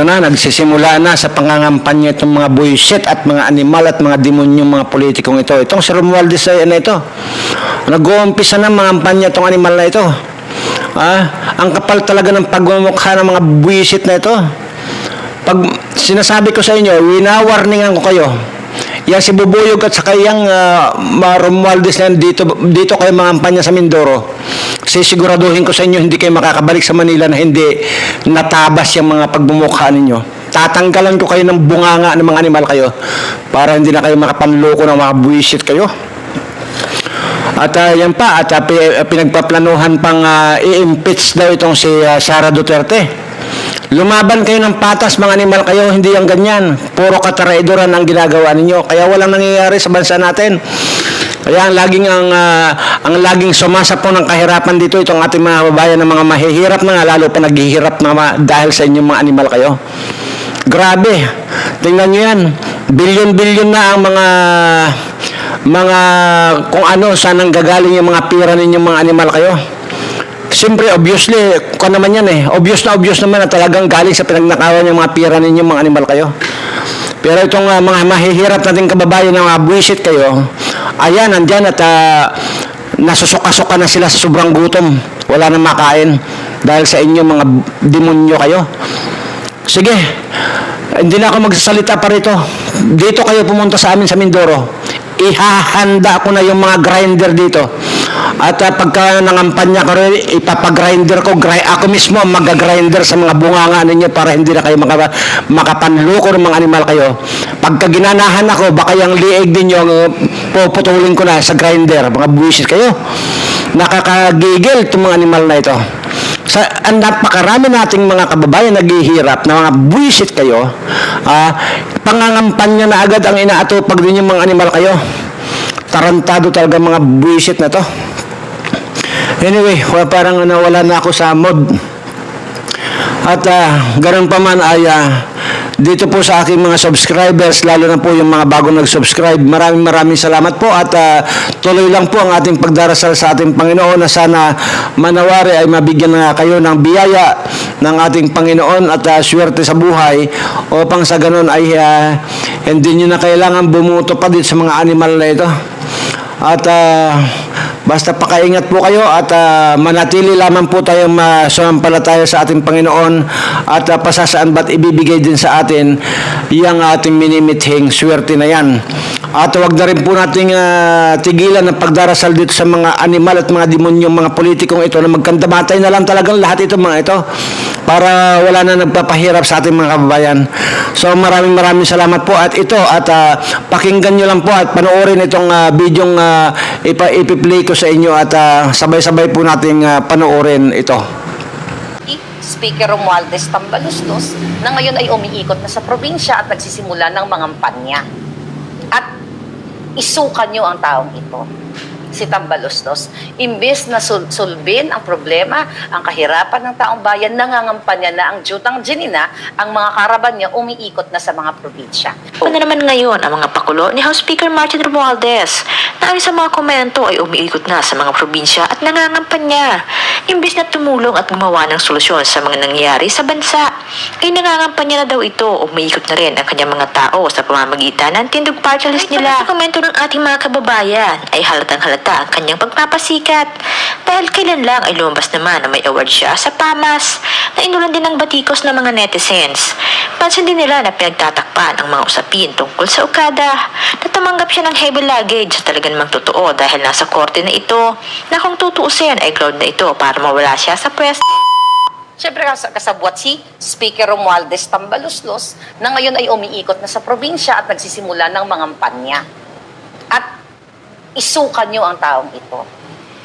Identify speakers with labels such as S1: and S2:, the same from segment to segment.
S1: ito na, nagsisimula na sa pangangampanya itong mga buisit at mga animal at mga demonyong mga politikong ito. Itong si Romualdez ay ano ito. Nag-uumpisa na mga kampanya itong animal na ito. Ah, ang kapal talaga ng pagmumukha ng mga buisit na ito. Pag sinasabi ko sa inyo, winawarningan ko kayo. Yan si Bubuyog at saka yung uh, Romualdez na dito, dito kayo mga kampanya sa Mindoro. Sisiguraduhin ko sa inyo, hindi kayo makakabalik sa Manila na hindi natabas yung mga pagmumukha ninyo. Tatanggalan ko kayo ng bunganga ng mga animal kayo para hindi na kayo makapanloko ng mga buwisit kayo. At ah, yan pa, at ah, ah, pinagpaplanuhan pang ah, i-impeach daw itong si ah, Sara Duterte. Lumaban kayo ng patas, mga animal kayo, hindi yung ganyan. Puro kataraidoran ang ginagawa ninyo. Kaya walang nangyayari sa bansa natin. Kaya ang laging ang ah, ang laging sumasapo ng kahirapan dito itong ating mga babayan ng mga mahihirap na nga lalo pa naghihirap na ma- dahil sa inyong mga animal kayo. Grabe. Tingnan niyo yan. Bilyon-bilyon na ang mga mga kung ano saan ang gagaling yung mga pira ninyong mga animal kayo. Siyempre, obviously, kung naman yan eh, obvious na obvious naman na talagang galing sa pinagnakawan yung mga pira ninyong mga animal kayo. Pero itong ah, mga mahihirap nating kababayan na mga buwisit kayo, ayan, nandyan at ah, nasusuka-suka na sila sa sobrang gutom. Wala nang makain dahil sa inyo mga demonyo kayo. Sige, hindi na ako magsasalita pa rito. Dito kayo pumunta sa amin sa Mindoro. Ihahanda ko na yung mga grinder dito. At uh, pagka nangampanya ko rin, ipapagrinder ko, gri- ako mismo ang mag-grinder sa mga bunganga ninyo para hindi na kayo maka, makapanluko ng mga animal kayo. Pagka ginanahan ako, baka yung liig ninyo, uh, puputulin ko na sa grinder. Mga buwisit kayo. Nakakagigil itong mga animal na ito sa ang napakarami nating mga kababayan naghihirap na mga buwisit kayo, ah, pangangampanya na agad ang inaatupag din yung mga animal kayo. Tarantado talaga mga buwisit na to. Anyway, wa- parang nawala na ako sa mood. At ah, ganun pa man ay ah, dito po sa aking mga subscribers, lalo na po yung mga bagong nag-subscribe, maraming maraming salamat po at ah, tuloy lang po ang ating pagdarasal sa ating Panginoon na sana manawari ay mabigyan na kayo ng biyaya ng ating Panginoon at ah, swerte sa buhay upang sa ganun ay ah, hindi nyo na kailangan bumuto pa din sa mga animal na ito. At ah, basta pakaingat po kayo at ah, manatili lamang po tayong masumampalataya sa ating Panginoon at uh, pasasaan ba't ibibigay din sa atin yung ating minimithing swerte na yan. At wag na rin po nating ah, tigilan ng pagdarasal dito sa mga animal at mga demonyong mga politikong ito na magkandamatay na lang talagang lahat ito mga ito para wala na nagpapahirap sa ating mga kababayan. So maraming maraming salamat po at ito at ah, pakinggan nyo lang po at panoorin itong uh, bidyong ah, ipa ipi-play ko sa inyo at ah, sabay-sabay po nating ah, panoorin ito.
S2: Speaker Romualdez Tambaluslos na ngayon ay umiikot na sa probinsya at nagsisimula ng mga kampanya. At isukan niyo ang taong ito, si Tambaluslos. Imbes na sul- sulbin ang problema, ang kahirapan ng taong bayan, nangangampanya na ang jutang Jenina, ang mga karaban niya umiikot na sa mga probinsya.
S3: Ano naman ngayon ang mga pakulo ni House Speaker Martin Romualdez na ayon sa mga komento ay umiikot na sa mga probinsya at nangangampanya. Imbis na tumulong at gumawa ng solusyon sa mga nangyayari sa bansa, ay nangangampanya na daw ito umiikot na rin ang kanyang mga tao sa pamamagitan ng tindog party list nila. Sa komento ng ating mga kababayan ay halatang halata ang kanyang pagpapasikat dahil kailan lang ay lumabas naman na may award siya sa PAMAS na inulan din ng batikos ng mga netizens. Pansin din nila na pinagtatakpan ang mga usapin tungkol sa Okada na tumanggap siya ng heavy luggage sa talaga namang totoo dahil nasa korte na ito na kung tutuusin ay cloud na ito para mawala siya sa press
S2: Siyempre kas- kasabwat si Speaker Romualdez Tambaluslos na ngayon ay umiikot na sa probinsya at nagsisimula ng mga kampanya. At isukan niyo ang taong ito,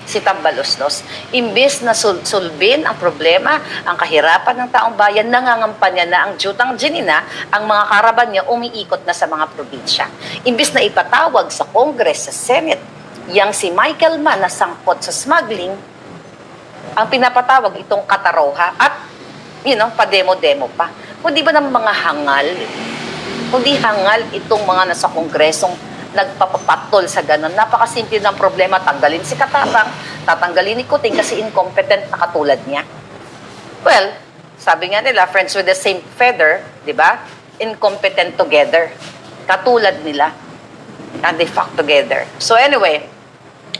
S2: si Tambaluslos. Imbes na sul- sulbin ang problema, ang kahirapan ng taong bayan, nangangampanya na ang jutang Jenina, ang mga karaban niya umiikot na sa mga probinsya. Imbes na ipatawag sa Congress, sa Senate, yang si Michael Mann na sangkot sa smuggling, ang pinapatawag itong kataroha at, you know, pademo-demo pa. Kundi ba ng mga hangal? Kundi hangal itong mga nasa kongresong nagpapapatol sa ganun. Napakasimple ng problema. Tanggalin si Katapang, tatanggalin ni Kuting kasi incompetent na katulad niya. Well, Sabi nga nila, friends with the same feather, di ba? Incompetent together. Katulad nila. And they fuck together. So anyway,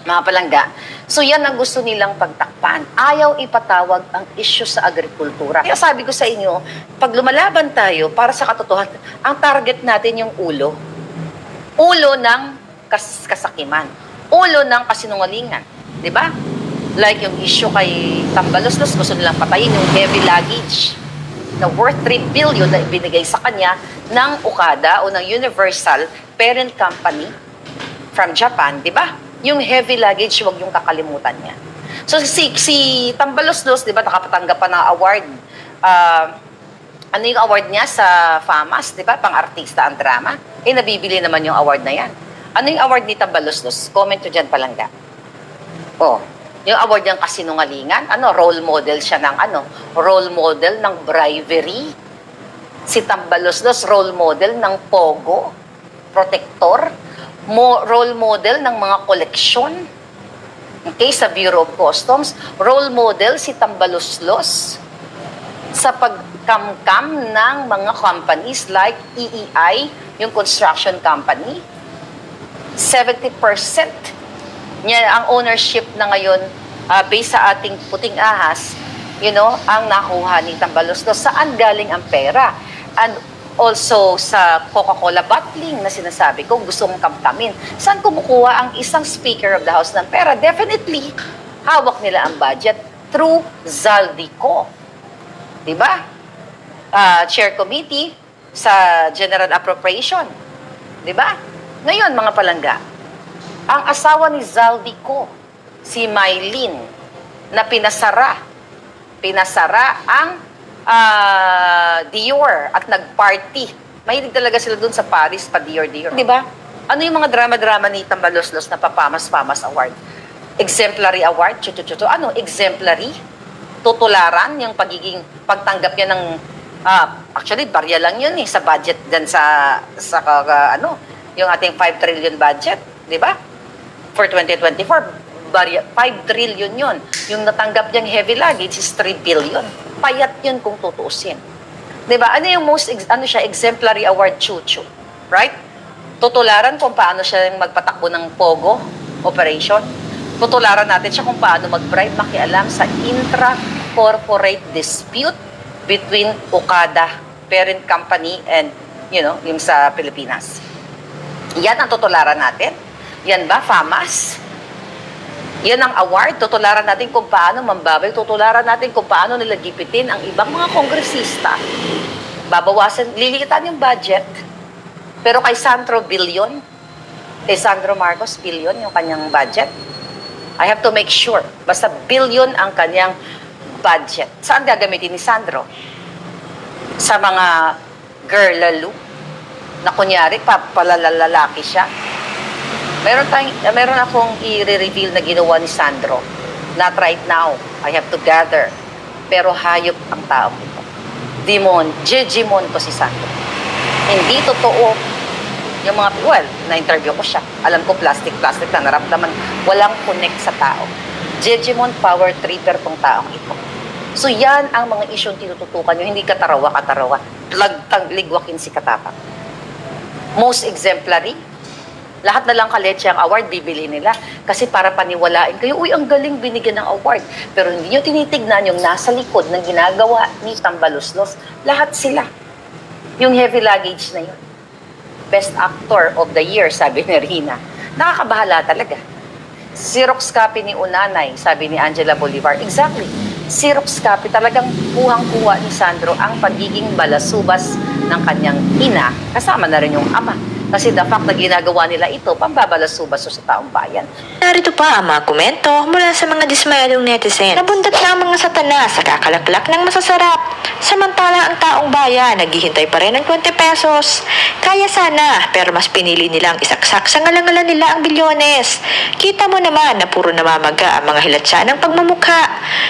S2: mga palangga, so yan ang gusto nilang pagtakpan. Ayaw ipatawag ang issue sa agrikultura. Kaya sabi ko sa inyo, pag lumalaban tayo para sa katotohanan, ang target natin yung ulo. Ulo ng kas kasakiman. Ulo ng kasinungalingan. Di ba? Like yung issue kay Tambaloslos, gusto nilang patayin yung heavy luggage na worth 3 billion na ibinigay sa kanya ng Okada o ng Universal parent company from Japan, di ba? Yung heavy luggage, huwag yung kakalimutan niya. So si, si Tambaloslos, di ba, nakapatanggap pa ng award. Ah, ano yung award niya sa FAMAS, di ba? Pang-artista ang drama. Eh, nabibili naman yung award na yan. Ano yung award ni Tambaloslos? Comment nyo dyan palangga. Oh, yung award niyang kasinungalingan, ano, role model siya ng ano, role model ng bravery. Si Tambaloslos, role model ng pogo, protector, mo, role model ng mga koleksyon. Okay, sa Bureau of Customs, role model si Tambaloslos sa pagkamkam ng mga companies like EEI, yung construction company. 70% niya ang ownership na ngayon ah, based sa ating puting ahas, you know, ang nakuha ni Tambaloslos. Saan galing ang pera? And also sa Coca-Cola bottling na sinasabi ko, gusto mong kamkamin. Saan kumukuha ang isang Speaker of the House ng pera? Definitely, hawak nila ang budget through Zaldico. Di Ah, chair committee sa General Appropriation. Di ba? Ngayon, mga palangga, ang asawa ni Zaldico, si Mylene, na pinasara, pinasara ang ah, Dior at nagparty. Mahilig talaga sila dun sa Paris, pa Dior, Dior. Di ba? Ano yung mga drama-drama ni Tambaloslos na papamas-pamas award? Exemplary award? Chuchu-chuchu. Ano? Exemplary? Tutularan yung pagiging pagtanggap niya ng ah, actually barya lang yun eh sa budget dan sa sa ah, ano yung ating 5 trillion budget, di ba? For 2024, barya, 5 trillion yun. Yung natanggap niyang heavy luggage is 3 billion. Payat yun kung tutuusin. Di ba? Ano yung most, ano siya, exemplary award chuchu? Right? Tutularan kung paano siya magpatakbo ng POGO operation. Tutularan natin siya kung paano mag-bribe makialam sa intra-corporate dispute between Okada, parent company, and, you know, yung sa Pilipinas. Yan ang tutularan natin. Yan ba, FAMAS? Yan ang award. Tutularan natin kung paano mambabay. Tutularan natin kung paano nila gipitin ang ibang mga kongresista. Babawasan, lilitan yung budget. Pero kay Sandro Billion, kay Sandro Marcos Billion yung kanyang budget. I have to make sure. Basta billion ang kanyang budget. Saan gagamitin ni Sandro? Sa mga girl lalo na kunyari, papalalalaki siya. Meron, tayong, meron akong i-reveal na ginawa ni Sandro. Not right now. I have to gather. Pero hayop ang taong ito. Demon, Jejimon to si Sandro. Hindi totoo yung mga, well, na-interview ko siya. Alam ko plastic-plastic na naramdaman. Walang connect sa tao. Jejimon power tripper tong taong ito. So yan ang mga isyong tinututukan nyo. Hindi katarawa-katarawa. Lagtang ligwakin si katapang most exemplary. Lahat na lang kaletse ang award, bibili nila. Kasi para paniwalain kayo, uy, ang galing binigyan ng award. Pero hindi nyo tinitignan yung nasa likod ng ginagawa ni Tambaluslos. Lahat sila. Yung heavy luggage na yun. Best Actor of the Year, sabi ni Rina. Nakakabahala talaga. Xerox copy ni Unanay, sabi ni Angela Bolivar. Exactly. Xerox copy, talagang kuhang-kuha ni Sandro ang pagiging balasubas ng kanyang ina, kasama na rin yung ama. Kasi the fact na ginagawa nila ito, pambabalasubas sa taong bayan.
S3: Narito pa ang mga komento mula sa mga dismayadong netizens. Nabundat na ang mga satana sa kakalaklak ng masasarap. Samantala ang taong bayan naghihintay pa rin ng 20 pesos. Kaya sana, pero mas pinili nilang isaksak sa ngalangalan nila ang bilyones. Kita mo naman na puro namamaga ang mga hilatsa ng pagmamukha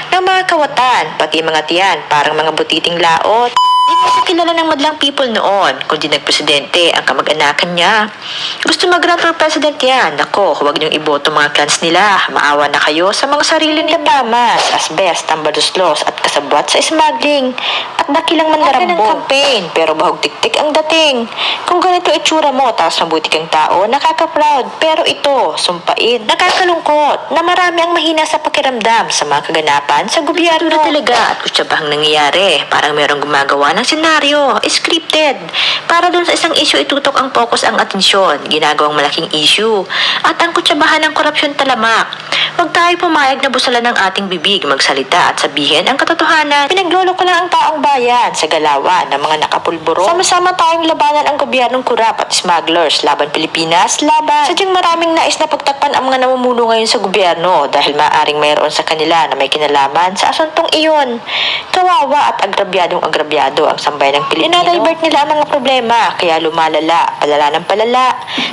S3: ng mga kawatan, pati mga tiyan, parang mga butiting laot. Di mo siya kilala ng madlang people noon, kundi nagpresidente ang kamag-anakan niya. Gusto mag-run for president yan. Nako, huwag niyong iboto mga clans nila. Maawa na kayo sa mga sarili ninyo. Tamas, asbest, tambaduslos at kasabwat sa smuggling. At dakilang manlarambo. ng campaign, pero bahog tiktik ang dating. Kung ganito itsura mo, tapos mabuti kang tao, nakaka-proud. Pero ito, sumpain, nakakalungkot na marami ang mahina sa pakiramdam sa mga kaganapan sa gobyerno. Ito talaga at kutsabahang nangyayari. Parang merong gumagawa ng senaryo, scripted. Para dun sa isang issue itutok ang focus ang atensyon, ginagawang malaking issue. At ang kutsabahan ng korupsyon talamak. Huwag tayo pumayag na busalan ng ating bibig magsalita at sabihin ang katotohanan. Pinaglolo ko lang ang taong bayan sa galawan ng mga nakapulburo. Sama-sama tayong labanan ang gobyernong kurap at smugglers. Laban Pilipinas, laban. Sadyang maraming nais na pagtakpan ang mga namumuno ngayon sa gobyerno dahil maaring mayroon sa kanila na may kinalaman sa asuntong iyon. Kawawa at agrabyadong agrabyado ang sambayan ng Pilipino. Inadivert nila ang mga problema kaya lumalala, palala ng palala.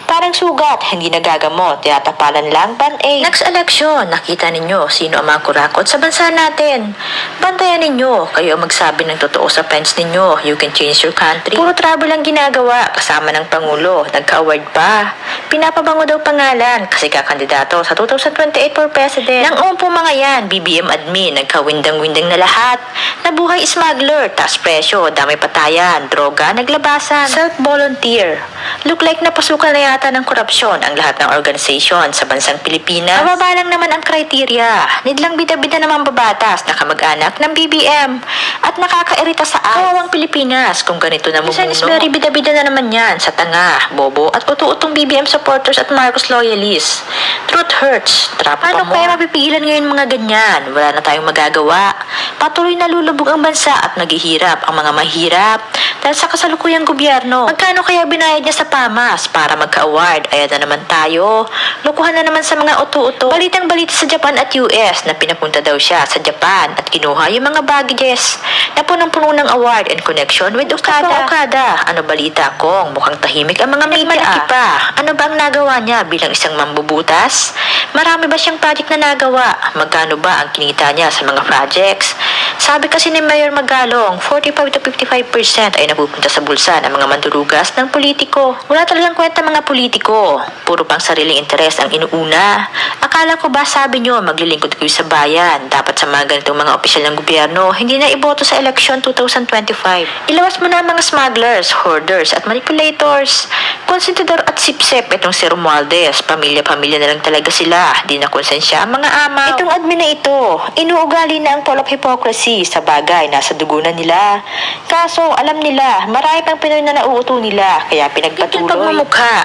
S3: Parang sugat, hindi nagagamot, tiyatapalan lang pan-aid. Next election, nakita ninyo sino ang mga kurakot sa bansa natin. Bantayan ninyo, kayo ang magsabi ng totoo sa friends ninyo. You can change your country. Puro trouble ang ginagawa, kasama ng Pangulo. Nagka-award pa. Pinapabango daw pangalan kasi kakandidato sa 2028 for president. Nang umpo mga yan, BBM admin, nagka-windang-windang na lahat. Nabuhay smuggler, taas presyo, damay patayan, droga, naglabasan. Self-volunteer. Look like napasukan na yata ng korupsyon ang lahat ng organisasyon sa bansang Pilipinas. Mababa lang naman ang kriteria. Need lang bida-bida naman babatas na kamag-anak ng BBM. At nakakairita sa ay. Kawawang Pilipinas kung ganito na mumuno. is very bida-bida na naman yan sa tanga, bobo at utu-utong BBM supporters at Marcos loyalists. Truth hurts. Trapo Paano mo? kaya mapipigilan ngayon mga ganyan? Wala na tayong magagawa. Patuloy na lulubog ang bansa at naghihirap ang mga mahirap dahil sa kasalukuyang gobyerno. Magkano kaya binayad niya sa PAMAS para magka-award? Ayan na naman tayo. Lukuhan na naman sa mga uto-uto. Balitang balita sa Japan at US na pinapunta daw siya sa Japan at kinuha yung mga baggages na punong-puno ng award and connection with Okada. Kapwa Okada, ano balita kong mukhang tahimik ang mga media pa. Ano ba ang nagawa niya bilang isang mambubutas? Marami ba siyang project na nagawa? Magkano ba ang kinita niya sa mga projects? Sabi kasi ni Mayor Magalong, 45 to 55% ay napupunta sa bulsa ng mga mandurugas ng politiko. Wala talagang kwenta mga politiko. Puro pang sariling interes ang inuuna. Akala ko ba sabi nyo maglilingkod kayo sa bayan? Dapat sa mga ganitong mga opisyal ng gobyerno, hindi na iboto sa eleksyon 2025. Ilawas mo na ang mga smugglers, hoarders at manipulators. Konsentidor at sipsep itong si Romualdez. Pamilya-pamilya na lang talaga sila. Di na konsensya ang mga ama. Itong admin na ito, inuugali na ang full of hypocrisy sa bagay nasa dugo nila. Kaso, alam nila, marami pang Pinoy na nauuto nila, kaya pinagpatuloy. Yung pagmamukha,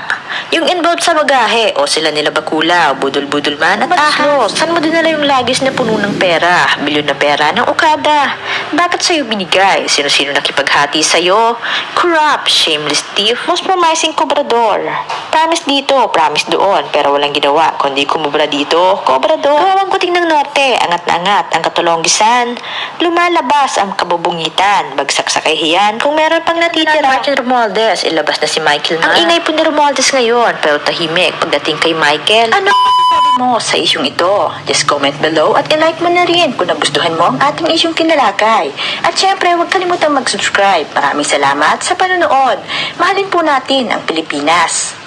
S3: yung involved sa bagahe, o sila nila bakula, budol-budol man at ahos. Saan mo dinala yung lagis na puno ng pera, milyon na pera ng Okada? Bakit sa'yo binigay? Sino-sino nakipaghati sa'yo? Corrupt, shameless thief, most promising kobrador. Promise dito, promise doon, pero walang ginawa, kundi kumubra dito, kobrador. Kawawang kuting ng norte, angat na angat ang katulonggisan. Lumalabas ang kabubungitan, bagsak sa kahiyan, kung meron pang natitira. Martin Romualdez, ilabas na si Michael Ang ingay po ni Romualdez ngayon, pero tahimik pagdating kay Michael. Ano sabi mo sa isyong ito? Just comment below at i-like mo na rin kung nagustuhan mo ang ating isyong kinalakay. At syempre, huwag kalimutang mag-subscribe. Maraming salamat sa panonood. Mahalin po natin ang Pilipinas.